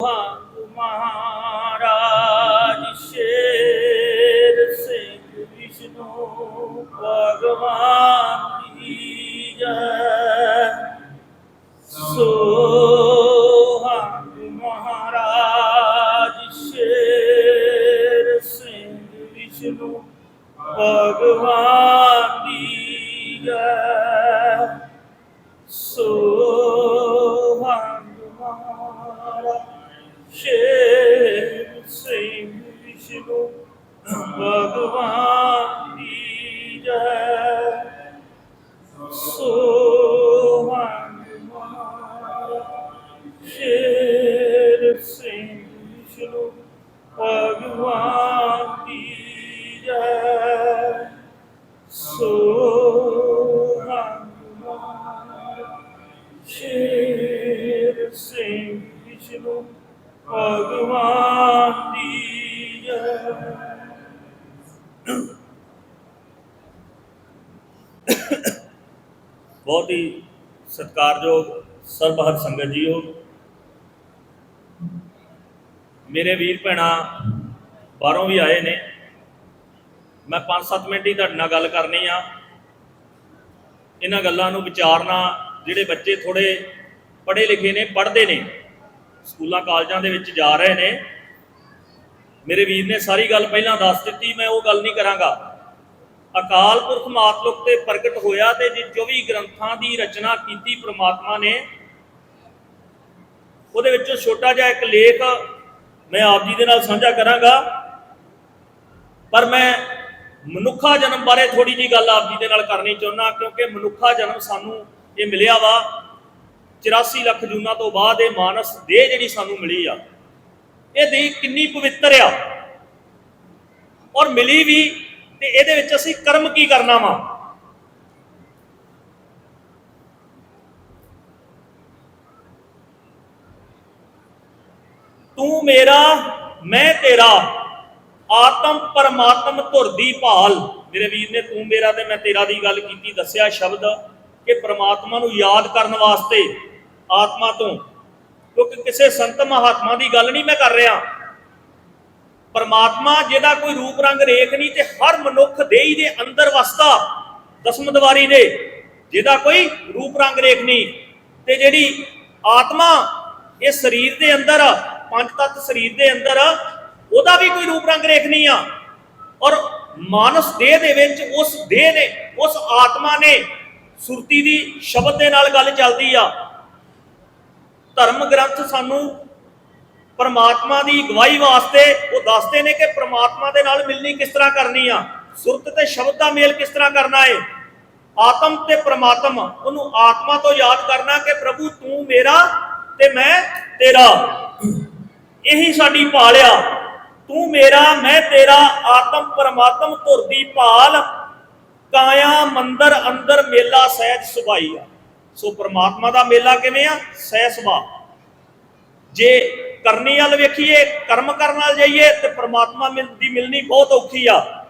ਭੰਗ ਮਹਾਰਾਜ ਸ਼ੇਰ ਸਿੰਘ ਵਿਸ਼ਨੂੰ ਭਗਵਾਨ ਕੀ ਜੈ ਸੋਹੰਗ ਮਹਾਰਾਜ ਸ਼ੇਰ ਸਿੰਘ ਵਿਸ਼ਨੂੰ ਭਗਵਾਨ ਮਹਾਰਾਜ ਸ਼ੇਰ ਸਿੰਘ ਵਿਸ਼ਨੂੰ ਭਗਵਾਨ ਦੀ ਜੈ ਸੋਹੰਗ ਮਹਾਰਾਜ ਸ਼ੇਰ ਸਿੰਘ ਵਿਸ਼ਨੂੰ ਭਗਵਾਨ ਦੀ ਜੈ ਬਹੁਤ ਹੀ ਸਤਿਕਾਰਯੋਗ ਸਰਬਹਰ ਸੰਗਤ ਜੀਓ ਮੇਰੇ ਵੀਰ ਭੈਣਾ ਬਾਹਰੋਂ ਵੀ ਆਏ ਨੇ। ਮੈਂ 5-7 ਮਿੰਟ ਹੀ ਤੁਹਾਡੇ ਨਾਲ ਗੱਲ ਕਰਨੀ ਆ। ਇਹਨਾਂ ਗੱਲਾਂ ਨੂੰ ਵਿਚਾਰਨਾ ਜਿਹੜੇ ਬੱਚੇ ਥੋੜੇ ਪੜ੍ਹੇ ਲਿਖੇ ਨੇ, ਪੜ੍ਹਦੇ ਨੇ, ਸਕੂਲਾਂ, ਕਾਲਜਾਂ ਦੇ ਵਿੱਚ ਜਾ ਰਹੇ ਨੇ। ਮੇਰੇ ਵੀਰ ਨੇ ਸਾਰੀ ਗੱਲ ਪਹਿਲਾਂ ਦੱਸ ਦਿੱਤੀ, ਮੈਂ ਉਹ ਗੱਲ ਨਹੀਂ ਕਰਾਂਗਾ। ਅਕਾਲ ਪੁਰਖ ਮਾਤਲੁਕ ਤੇ ਪ੍ਰਗਟ ਹੋਇਆ ਤੇ ਜਿ 24 ਗ੍ਰੰਥਾਂ ਦੀ ਰਚਨਾ ਕੀਤੀ ਪ੍ਰਮਾਤਮਾ ਨੇ, ਉਹਦੇ ਵਿੱਚੋਂ ਛੋਟਾ ਜਿਹਾ ਇੱਕ ਲੇਖ ਮੈਂ ਆਪ ਜੀ ਦੇ ਨਾਲ ਸਾਂਝਾ ਕਰਾਂਗਾ। ਪਰ ਮੈਂ ਮਨੁੱਖਾ ਜਨਮ ਬਾਰੇ ਥੋੜੀ ਜੀ ਗੱਲ ਆਪ ਜੀ ਦੇ ਨਾਲ ਕਰਨੀ ਚਾਹੁੰਦਾ, ਕਿਉਂਕਿ ਮਨੁੱਖਾ ਜਨਮ ਸਾਨੂੰ ਇਹ ਮਿਲਿਆ ਵਾ। 84 ਲੱਖ ਜੂਨਾਂ ਤੋਂ ਬਾਅਦ ਇਹ ਮਾਨਸ ਦੇਹ ਜਿਹੜੀ ਸਾਨੂੰ ਮਿਲੀ ਆ, ਇਹ ਦੇਹ ਕਿੰਨੀ ਪਵਿੱਤਰ ਆ। ਔਰ ਮਿਲੀ ਵੀ ਤੇ ਇਹਦੇ ਵਿੱਚ ਅਸੀਂ ਕਰਮ ਕੀ ਕਰਨਾ ਵਾ? ਤੂੰ ਮੇਰਾ, ਮੈਂ ਤੇਰਾ। ਆਤਮ ਪਰਮਾਤਮ ਧੁਰ ਦੀ ਭਾਲ। ਮੇਰੇ ਵੀਰ ਨੇ ਤੂੰ ਮੇਰਾ ਤੇ ਮੈਂ ਤੇਰਾ ਦੀ ਗੱਲ ਕੀਤੀ, ਦੱਸਿਆ ਸ਼ਬਦ ਕਿ ਪ੍ਰਮਾਤਮਾ ਨੂੰ ਯਾਦ ਕਰਨ ਵਾਸਤੇ ਆਤਮਾ ਤੋਂ। ਕਿਉਂਕਿ ਕਿਸੇ ਸੰਤ ਮਹਾਤਮਾ ਦੀ ਗੱਲ ਨਹੀਂ ਮੈਂ ਕਰ ਰਿਹਾ। ਪਰਮਾਤਮਾ ਜਿਹਦਾ ਕੋਈ ਰੂਪ, ਰੰਗ, ਰੇਖ ਨਹੀਂ ਤੇ ਹਰ ਮਨੁੱਖ ਦੇਹੀ ਦੇ ਅੰਦਰ ਵਸਦਾ, ਦਸਮ ਦਵਾਰੀ ਦੇ, ਜਿਹਦਾ ਕੋਈ ਰੂਪ, ਰੰਗ, ਰੇਖ ਨਹੀਂ। ਤੇ ਜਿਹੜੀ ਆਤਮਾ ਇਹ ਸਰੀਰ ਦੇ ਅੰਦਰ ਪੰਜ ਤੱਤ ਸਰੀਰ ਦੇ ਅੰਦਰ, ਉਹਦਾ ਵੀ ਕੋਈ ਰੂਪ ਰੰਗ ਰੇਖ ਨਹੀਂ ਆ। ਔਰ ਮਾਨਸ ਦੇਹ ਦੇ ਵਿੱਚ ਉਸ ਦੇਹ ਨੇ, ਉਸ ਆਤਮਾ ਨੇ ਸੁਰਤੀ ਦੀ ਸ਼ਬਦ ਦੇ ਨਾਲ ਗੱਲ ਚੱਲਦੀ ਆ। ਧਰਮ ਗ੍ਰੰਥ ਸਾਨੂੰ ਪਰਮਾਤਮਾ ਦੀ ਗਵਾਹੀ ਵਾਸਤੇ ਉਹ ਦੱਸਦੇ ਨੇ ਕਿ ਪਰਮਾਤਮਾ ਦੇ ਨਾਲ ਮਿਲਣੀ ਕਿਸ ਤਰ੍ਹਾਂ ਕਰਨੀ ਆ। ਸੁਰਤ ਤੇ ਸ਼ਬਦ ਦਾ ਮੇਲ ਕਿਸ ਤਰ੍ਹਾਂ ਕਰਨਾ ਏ? ਆਤਮ ਤੇ ਪ੍ਰਮਾਤਮ, ਉਹਨੂੰ ਆਤਮਾ ਤੋਂ ਯਾਦ ਕਰਨਾ ਕਿ ਪ੍ਰਭੂ ਤੂੰ ਮੇਰਾ ਤੇ ਮੈਂ ਤੇਰਾ। ਇਹੀ ਸਾਡੀ ਭਾਲ ਆ। ਤੂੰ ਮੇਰਾ, ਮੈਂ ਤੇਰਾ, ਆਤਮ ਪਰਮਾਤਮ ਧੁਰ ਦੀ ਭਾਲ, ਕਾਇਆ ਮੰਦਰ ਅੰਦਰ ਮੇਲਾ ਸਹਿਜ ਸੁਭਾਈ ਆ। ਸੋ ਪਰਮਾਤਮਾ ਦਾ ਮੇਲਾ ਕਿਵੇਂ ਆ? ਸਹਿ ਸੁਭਾ ਜੇ ਕਰਨੀ ਵੱਲ ਵੇਖੀਏ, ਕਰਮ ਕਰਨ ਨਾਲ ਜਾਈਏ, ਤੇ ਪਰਮਾਤਮਾ ਮਿਲ, ਦੀ ਮਿਲਣੀ ਬਹੁਤ ਔਖੀ ਆ।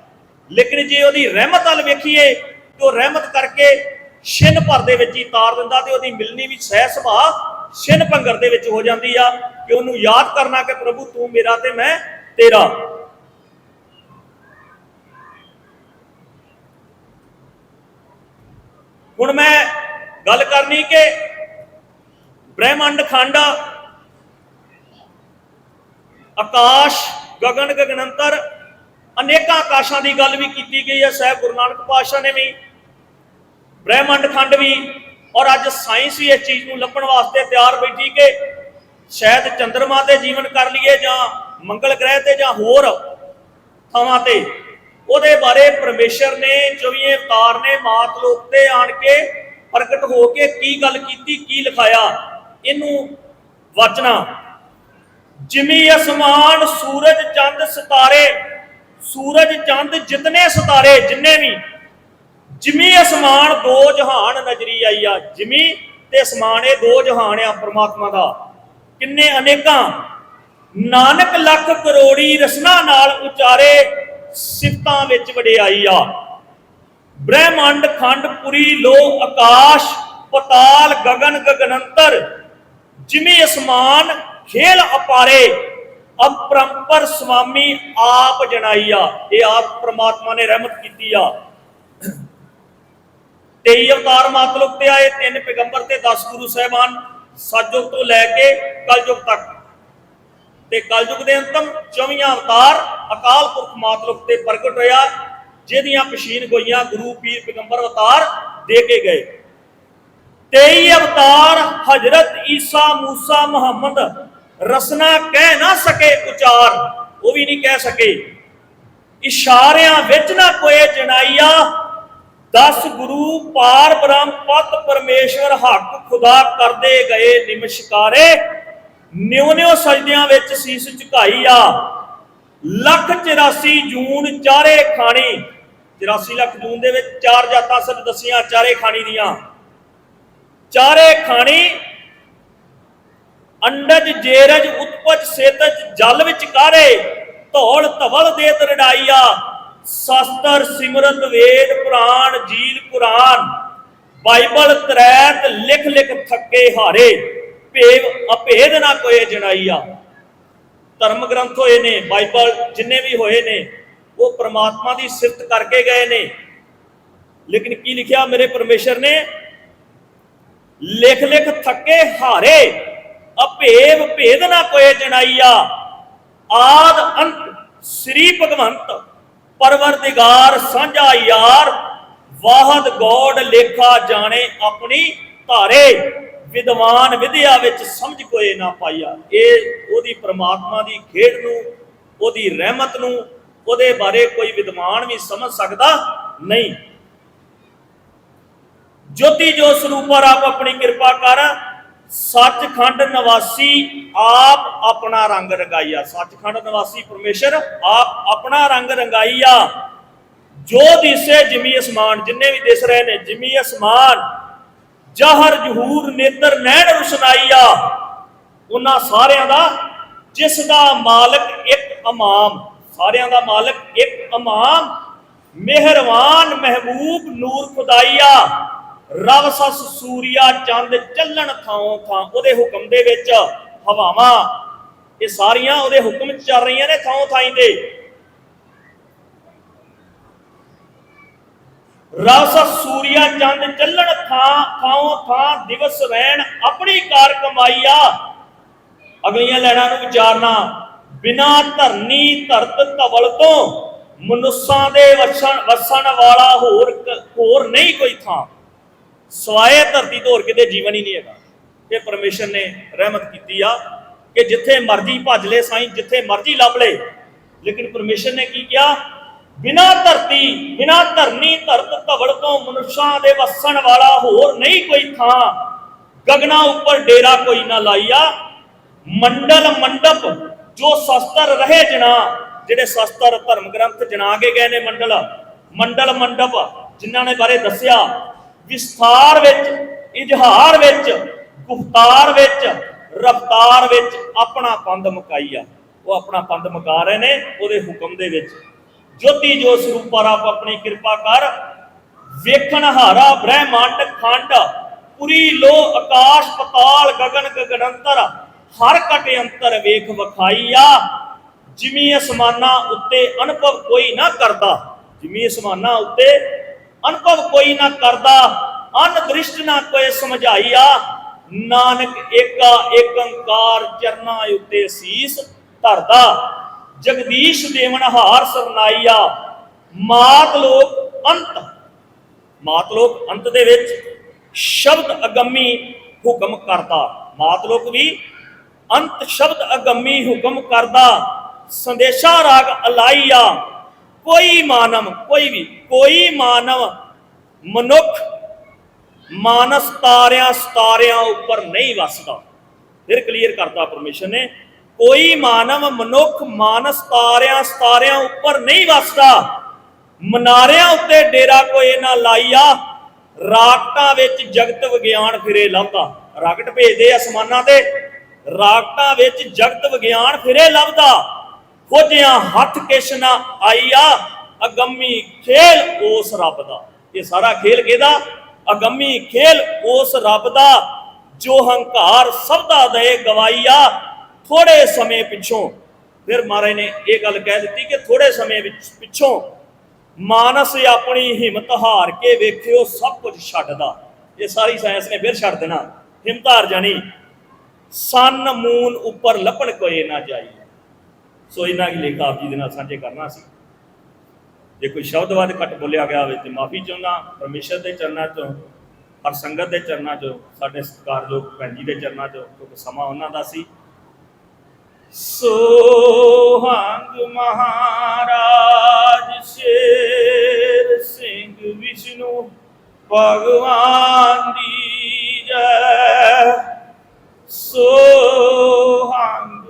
ਲੇਕਿਨ ਜੇ ਉਹਦੀ ਰਹਿਮਤ ਵੱਲ ਵੇਖੀਏ, ਤੇ ਉਹ ਰਹਿਮਤ ਕਰਕੇ ਛਿਨ ਭਰ ਦੇ ਵਿੱਚ ਹੀ ਤਾਰ ਦਿੰਦਾ ਤੇ ਉਹਦੀ ਮਿਲਣੀ ਵੀ ਸਹਿ ਸੁਭਾ ਛਿਨ ਭੰਗਰ ਦੇ ਵਿੱਚ ਹੋ ਜਾਂਦੀ ਆ ਕਿ ਉਹਨੂੰ ਯਾਦ ਕਰਨਾ ਕਿ ਪ੍ਰਭੂ ਤੂੰ ਮੇਰਾ ਤੇ ਮੈਂ ਤੇਰਾ। ਹੁਣ ਮੈਂ ਗੱਲ ਕਰਨੀ ਕਿ ਬ੍ਰਹਿਮੰਡ ਖੰਡ ਆਕਾਸ਼, ਗਗਨ ਗਗਨੰਤਰ, ਅਨੇਕਾਂ ਆਕਾਸ਼ਾਂ ਦੀ ਗੱਲ ਵੀ ਕੀਤੀ ਗਈ ਹੈ ਸਾਹਿਬ ਗੁਰੂ ਨਾਨਕ ਪਾਤਸ਼ਾਹ ਨੇ ਵੀ। ਬ੍ਰਹਿਮੰਡ ਖੰਡ ਵੀ ਔਰ ਅੱਜ ਸਾਇੰਸ ਹੀ ਇਸ ਚੀਜ਼ ਨੂੰ ਲੱਭਣ ਵਾਸਤੇ ਤਿਆਰ ਬੈਠੀ ਕਿ ਸ਼ਾਇਦ ਚੰ드ਰਮਾ ਤੇ ਜੀਵਨ ਕਰ ਲਈਏ ਜਾਂ ਮੰਗਲ ਗ੍ਰਹਿ ਤੇ ਜਾਂ ਹੋਰ ਥਾਵਾਂ ਤੇ, ਉਹਦੇ ਬਾਰੇ ਪਰਮੇਸ਼ਰ ਨੇ 24 ਅਵਤਾਰ ਨੇ ਮਾਤ ਲੋਕ ਤੇ ਆਣ ਕੇ ਪ੍ਰਗਟ ਹੋ ਕੇ ਕੀ ਗੱਲ ਕੀਤੀ, ਕੀ ਲਿਖਾਇਆ, ਇਹਨੂੰ ਵਾਚਣਾ ਜਿਮੀ ਅਸਮਾਨ ਸੂਰਜ ਚੰਦ ਸਿਤਾਰੇ, ਸੂਰਜ ਚੰਦ ਜਿਤਨੇ ਸਿਤਾਰੇ, ਜਿੰਨੇ ਵੀ ਜਿਮੀ ਅਸਮਾਨ ਦੋ ਜਹਾਨ ਨਜ਼ਰੀ ਆਈ ਆ, ਜਿਮੀ ਤੇ ਅਸਮਾਨ ਇਹ ਦੋ ਜਹਾਨ ਆ ਪ੍ਰਮਾਤਮਾ ਦਾ। ਕਿੰਨੇ ਅਨੇਕਾਂ, ਨਾਨਕ ਲੱਖ ਕਰੋੜੀ ਰਸਨਾ ਨਾਲ ਉਚਾਰੇ ਸਿਫਤਾਂ ਵਿੱਚ ਵਡਿਆਈ ਆ। ਬ੍ਰਹਿਮੰਡ ਖੰਡ ਪੁਰੀ ਲੋ ਆਕਾਸ਼, ਪਤਾਲ ਗगन ਗਗਨੰਤਰ, ਜਿਮੀ ਅਸਮਾਨ ਖੇਲ ਅਪਾਰੇ, ਅਪਰੰਪਰ ਸੁਆਮੀ ਆਪ ਜਣਾਈਆ ਇਹ ਆਪ ਪ੍ਰਮਾਤਮਾ ਨੇ ਰਹਿਮਤ ਕੀਤੀ ਆ। 23 ਅਵਤਾਰ ਮਾਤਲੁਕ ਤੇ ਆਏ, ਤਿੰਨ ਪੈਗੰਬਰ ਤੇ 10 ਗੁਰੂ ਸਾਹਿਬਾਨ ਸਤਜੁਗ ਤੋਂ ਲੈ ਕੇ ਕਲਯੁਗ ਤੱਕ। ਤੇ ਕਲਯੁਗ ਦੇ ਅੰਤਮ 24 ਅਵਤਾਰ ਅਕਾਲ ਪੁਰਖ ਮਾਤਲੁਕ ਤੇ ਪ੍ਰਗਟ ਹੋਇਆ, ਜਿਹਦੀਆਂ ਪਛੀਨ ਗੋਈਆਂ ਗੁਰੂ ਪੀਰ ਪੈਗੰਬਰ ਅਵਤਾਰ ਦੇ ਕੇ ਗਏ। 23 ਅਵਤਾਰ ਹਜ਼ਰਤ ਈਸਾ ਮੂਸਾ ਮੁਹੰਮਦ, ਰਸਨਾ ਕਹਿ ਨਾ ਸਕੇ ਉਚਾਰ, ਉਹ ਵੀ ਨਹੀਂ ਕਹਿ ਸਕੇ। ਇਸ਼ਾਰਿਆਂ ਵਿੱਚ ਨਾ ਕੋਏ ਜਣਾਈਆ ਦਸ ਗੁਰੂ ਪਾਰ ਬ੍ਰਹਮ ਪਤ ਪਰਮੇਸ਼ਵਰ ਹੱਕ ਖੁਦਾ ਕਰਦੇ ਗਏ ਨਿਮਸ਼ਕਾਰੇ ਨਿਉ ਨਿਉ ਸਜਦਿਆਂ ਵਿੱਚ ਸੀਸ ਝੁਕਾਈ ਆ। ਲੱਖ 84 ਜੂਨ ਚਾਰੇ ਖਾਣੀ 84 ਲੱਖ ਜੂਨ ਦੇ ਵਿੱਚ ਚਾਰ ਜਾਤਾਂ ਸਭ ਦਸੀਆਂ ਚਾਰੇ ਖਾਣੀ ਦੀਆਂ। ਚਾਰੇ ਖਾਣੀ, ਅੰਡਜ, ਜੇਰਜ, ਉਤਪਜ, ਸੇਤਜ, ਜਲ ਵਿੱਚ ਕਾਰੇ ਧੌਲ, ਧਵਲ ਦੇ ਤਰੜਾਈਆ ਸ਼ਸਤਰ, ਸਿਮਰਤ, ਵੇਦ, ਪੁਰਾਣ, ਜੀਲ, ਕੁਰਾਨ, ਬਾਈਬਲ ਤਰੈਤ ਲਿਖ ਲਿਖ, ਥੱਕੇ, ਹਾਰੇ, ਭੇਵ, ਅਭੇਦ ਨਾ ਕੋਏ ਜਣਾਈਆ। ਧਰਮ ਗ੍ਰੰਥ ਹੋਏ ਨੇ, ਬਾਈਬਲ ਜਿੰਨੇ ਵੀ ਹੋਏ ਨੇ, ਉਹ ਪ੍ਰਮਾਤਮਾ ਦੀ ਸਿਫਤ ਕਰਕੇ ਗਏ ਨੇ। ਲੇਕਿਨ ਕੀ ਲਿਖਿਆ ਮੇਰੇ ਪਰਮੇਸ਼ਰ ਨੇ? ਲਿਖ ਲਿਖ, ਥੱਕੇ, ਹਾਰੇ, ਅਭੇਵ, ਭੇਦ ਨਾ ਕੋਏ ਜਣਾਈਆ। ਆਦ ਅੰਤ ਸ੍ਰੀ ਭਗਵੰਤ ਪਰਵਰਦਿਗਾਰ ਸਾਂਝਾ ਯਾਰ, ਵਾਹਦ ਗੋਡ ਲੇਖਾ ਜਾਣੇ ਆਪਣੀ ਧਾਰੇ। ਵਿਦਵਾਨ ਵਿਦਿਆ ਵਿੱਚ ਸਮਝ ਕੋਏ ਨਾ ਪਾਈਆ ਇਹ ਉਹਦੀ ਪ੍ਰਮਾਤਮਾ ਦੀ ਖੇਡ ਨੂੰ, ਉਹਦੀ ਰਹਿਮਤ ਨੂੰ, ਉਹਦੇ ਬਾਰੇ ਕੋਈ ਵਿਦਵਾਨ ਵੀ ਸਮਝ ਸਕਦਾ ਨਹੀਂ। ਜੋਤੀ ਜੋ ਸਰੂਪਰ ਆਪ ਆਪਣੀ ਕਿਰਪਾ ਕਰ ਸੱਚਖੰਡ ਨਿਵਾਸੀ ਆਪ ਆਪਣਾ ਰੰਗ ਰੰਗਾਈਆ ਸੱਚਖੰਡ ਨਿਵਾਸੀ ਪਰਮੇਸ਼ਰ ਆਪ ਆਪਣਾ ਰੰਗ ਰੰਗਾਈਆ ਜੋ ਦਿਸੇ ਜਿਮੀ ਅਸਮਾਨ, ਜਿੰਨੇ ਵੀ ਦਿਸ ਰਹੇ ਨੇ, ਜਿਮੀ ਅਸਮਾਨ, ਜਹਰ, ਜਹੂਰ, ਨੇਤਰ, ਨੈਣ ਰੁਸ਼ਨਾਈਆ ਉਹਨਾਂ ਸਾਰਿਆਂ ਦਾ, ਜਿਸ ਦਾ ਮਾਲਕ ਇੱਕ ਇਮਾਮ, ਸਾਰਿਆਂ ਦਾ ਮਾਲਕ ਇੱਕ ਇਮਾਮ ਮਿਹਰਬਾਨ ਮਹਿਬੂਬ, ਨੂਰ ਖੁਦਾਈਆ ਰਵ ਸਸ ਸੂਰਿਆ ਚੰਦ ਚੱਲਣ ਥਾਂ ਥਾਂ, ਉਹਦੇ ਹੁਕਮ ਦੇ ਵਿੱਚ ਹਵਾਵਾਂ, ਇਹ ਸਾਰੀਆਂ ਉਹਦੇ ਹੁਕਮ 'ਚ ਚੱਲ ਰਹੀਆਂ ਨੇ ਥਾਂ ਥਾਂ ਤੇ। ਰਸ ਸੂਰਿਆ ਚੰਦ ਚੱਲਣ ਥਾਂ ਥਾਂ ਥਾਂ, ਦਿਵਸ ਰਹਿਣ, ਆਪਣੀ ਕਾਰ ਕਮਾਈ ਆ। ਅਗਲੀਆਂ ਲੈਣਾਂ ਨੂੰ ਵਿਚਾਰਨਾ, ਬਿਨਾ ਧਰਨੀ ਧਰਤ ਧਵਲ ਤੋਂ ਮਨੁੱਸਾਂ ਦੇ ਵਸਣ ਵਸਣ ਵਾਲਾ ਹੋਰ ਹੋਰ ਨਹੀਂ ਕੋਈ ਥਾਂ। ਸਵਾਏ ਧਰਤੀ ਤੋਂ ਹੋਰ ਕਿਤੇ ਜੀਵਨ ਹੀ ਨਹੀਂ ਹੈਗਾ। ਇਹ ਪਰਮੇਸ਼ਰ ਨੇ ਰਹਿਮਤ ਕੀਤੀ ਆ ਕਿ ਜਿੱਥੇ ਮਰਜ਼ੀ ਭੱਜ ਲੈ ਸਾਈਂ, ਜਿੱਥੇ ਮਰਜ਼ੀ ਲੱਭ ਲੈ। ਲੇਕਿਨ ਪਰਮੇਸ਼ਰ ਨੇ ਕੀ ਕਿਹਾ? ਬਿਨਾ ਧਰਤੀ, ਬਿਨਾ ਧਰਨੀ ਧਰਤ ਧਵਲ ਤੋਂ ਮਨੁੱਖਾਂ ਦੇ ਵਸਣ ਵਾਲਾ ਹੋਰ ਨਹੀਂ ਕੋਈ ਥਾਂ, ਗਗਨਾ ਉੱਪਰ ਡੇਰਾ ਕੋਈ ਨਾ ਲਾਈਆ। ਮੰਡਲ ਮੰਡਪ ਜੋ ਸ਼ਸਤਰ ਰਹੇ ਜਣਾ, ਜਿਹੜੇ ਸ਼ਸਤਰ ਧਰਮ ਗ੍ਰੰਥ ਜਣਾ ਕੇ ਗਏ ਨੇ ਮੰਡਲ। ਮੰਡਲ ਮੰਡਪ ਜਿਨ੍ਹਾਂ ਨੇ ਬਾਰੇ ਦੱਸਿਆ ਵਿਸਥਾਰ ਵਿੱਚ, ਇਜ਼ਹਾਰ ਵਿੱਚ, ਗੁਫਤਾਰ ਵਿੱਚ, ਰਫਤਾਰ ਵਿੱਚ ਆਪਣਾ ਪੰਦ ਮੁਕਾਈ ਉਹ ਆਪਣਾ ਪੰਦ ਮੁਕਾ ਰਹੇ ਨੇ ਉਹਦੇ ਹੁਕਮ ਦੇ ਵਿੱਚ। ਜੋਤੀ ਜੋ ਸਰੂਪਾ ਰੱਬ ਆਪਣੀ ਕਿਰਪਾ ਕਰ, ਵੇਖਣ ਹਾਰਾ, ਬ੍ਰਹਿਮੰਡ, ਖੰਡ, ਪੁਰੀ ਲੋ ਆਕਾਸ਼, ਪਤਾਲ, ਗਗਨ, ਗਗਨੰਤਰ, ਹਰ ਕਟ ਅੰਤਰ ਵੇਖ ਵਖਾਈਆ। ਜਿਮੀ ਅਸਮਾਨਾਂ ਉੱਤੇ ਅਨੁਭਵ ਕੋਈ ਨਾ ਕਰਦਾ ਜਿਮੀ ਅਸਮਾਨਾਂ ਉੱਤੇ ਅਨੁਭਵ ਕੋਈ ਨਾ ਕਰਦਾ ਅਨ ਦ੍ਰਿਸ਼ਟ ਨਾ ਕੋਈ ਸਮਝਾਈਆ। ਨਾਨਕ ਏਕਾ ਏਕੰਕਾਰ ਚਰਨਾ ਉੱਤੇ ਸੀਸ ਧਰਦਾ। ਜਗਦੀਸ਼ ਦੇਵਨ ਹਾਰ ਸਰਨਾਈਆ ਮਾਤ ਲੋਕ ਅੰਤ। ਮਾਤ ਲੋਕ ਅੰਤ ਦੇ ਵਿੱਚ ਸ਼ਬਦ ਅਗੰਮੀ ਹੁਕਮ ਕਰਦਾ। ਮਾਤ ਲੋਕ ਵੀ ਅੰਤ ਸ਼ਬਦ ਅਗੰਮੀ ਹੁਕਮ ਕਰਦਾ। ਸੰਦੇਸ਼ਾ ਰਾਗ ਅਲਾਈਆ। ਕੋਈ ਮਾਨਵ, ਕੋਈ ਵੀ, ਕੋਈ ਮਾਨਵ ਮਨੁੱਖ ਮਾਨਸ ਤਾਰਿਆਂ ਸਤਾਰਿਆਂ ਉੱਪਰ ਨਹੀਂ ਵਸਦਾ। ਫਿਰ ਕਲੀਅਰ ਕਰਤਾ ਪਰਮੇਸ਼ਰ ਨੇ, ਕੋਈ ਮਾਨਵ ਮਨੁੱਖ ਮਾਨਸ ਤਾਰਿਆਂ ਸਤਾਰਿਆਂ ਉੱਪਰ ਨਹੀਂ ਵਸਦਾ। ਮਨਾਰਿਆਂ ਉੱਤੇ ਡੇਰਾ ਕੋਈ ਨਾ ਲਾਈਆ ਰਾਕਟਾਂ ਵਿੱਚ ਜਗਤ ਵਿਗਿਆਨ ਫਿਰੇ ਲੱਭਦਾ। ਰਾਕਟ ਭੇਜਦੇ ਅਸਮਾਨਾਂ ਤੇ ਰਾਕਟਾਂ ਵਿੱਚ ਜਗਤ ਵਿਗਿਆਨ ਫਿਰੇ ਲੱਭਦਾ। ਖੋਜਿਆਂ ਹੱਥ ਕਿਛ ਨਾ ਆਈਆ, ਅਗੰਮੀ ਖੇਲ ਉਸ ਰੱਬ ਦਾ। ਇਹ ਸਾਰਾ ਖੇਲ ਕਿਹਦਾ? ਅਗੰਮੀ ਖੇਲ ਉਸ ਰੱਬ ਦਾ, ਜੋ ਹੰਕਾਰ ਸਭ ਦਾ ਦੇ ਗਵਾਈਆ ਥੋੜੇ ਸਮੇਂ ਪਿੱਛੋਂ। ਫਿਰ ਮਹਾਰਾਜ ਨੇ ਇਹ ਗੱਲ ਕਹਿ ਦਿੱਤੀ ਕਿ ਥੋੜੇ ਸਮੇਂ ਵਿੱਚ ਪਿੱਛੋਂ ਮਾਨਸ ਆਪਣੀ ਹਿੰਮਤ ਹਾਰ ਕੇ ਵੇਖਿਓ ਸਭ ਕੁਝ ਛੱਡਦਾ। ਇਹ ਸਾਰੀ ਸਾਇੰਸ ਨੇ ਫਿਰ ਛੱਡ ਦੇਣਾ। ਹਿੰਮਤ ਹਾਰ ਜਾਣੀ। ਸਨ ਮੂਨ ਉੱਪਰ ਲੱਪਣ ਕੋਏ ਨਾ ਜਾਈ। ਸੋ ਇਹਨਾਂ ਕੀ ਲੇਖਾ ਆਪ ਜੀ ਦੇ ਨਾਲ ਸਾਂਝੇ ਕਰਨਾ ਸੀ। ਜੇ ਕੋਈ ਸ਼ਬਦ ਵੱਧ ਘੱਟ ਬੋਲਿਆ ਗਿਆ ਹੋਵੇ ਤੇ ਮਾਫੀ ਚਾਹੁੰਦਾ, ਪਰਮੇਸ਼ਰ ਦੇ ਚਰਨਾਂ 'ਚੋਂ, ਹਰ ਸੰਗਤ ਦੇ ਚਰਨਾਂ 'ਚੋਂ, ਸਾਡੇ ਸਤਿਕਾਰਯੋਗ ਭੈਣ ਜੀ ਦੇ ਚਰਨਾਂ 'ਚੋਂ, ਕਿਉਂਕਿ ਸਮਾਂ ਉਹਨਾਂ ਦਾ ਸੀ। ਸੋਹੰਗ ਮਹਾਰਾਜ ਸ਼ੇਰ ਸਿੰਘ ਵਿਸ਼ਨੂੰ, ਭਗਵਾਨ ਦੀ ਜੈ। ਸੋਹੰਗ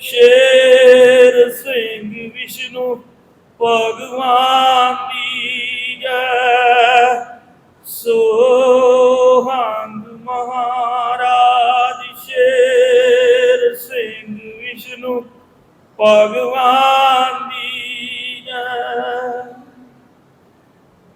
ਸ਼ੇਰ ਸਿੰਘ ਵਿਸ਼ਨੂੰ ਭਗਵਾਨ ਦੀ ਜੈ। ਸੋਹੰਗ ਮਹਾਰਾਜ ਸ਼ੇਰ ਸਿੰਘ ਵਿਸ਼ਨੂੰ ਭਗਵਾਨ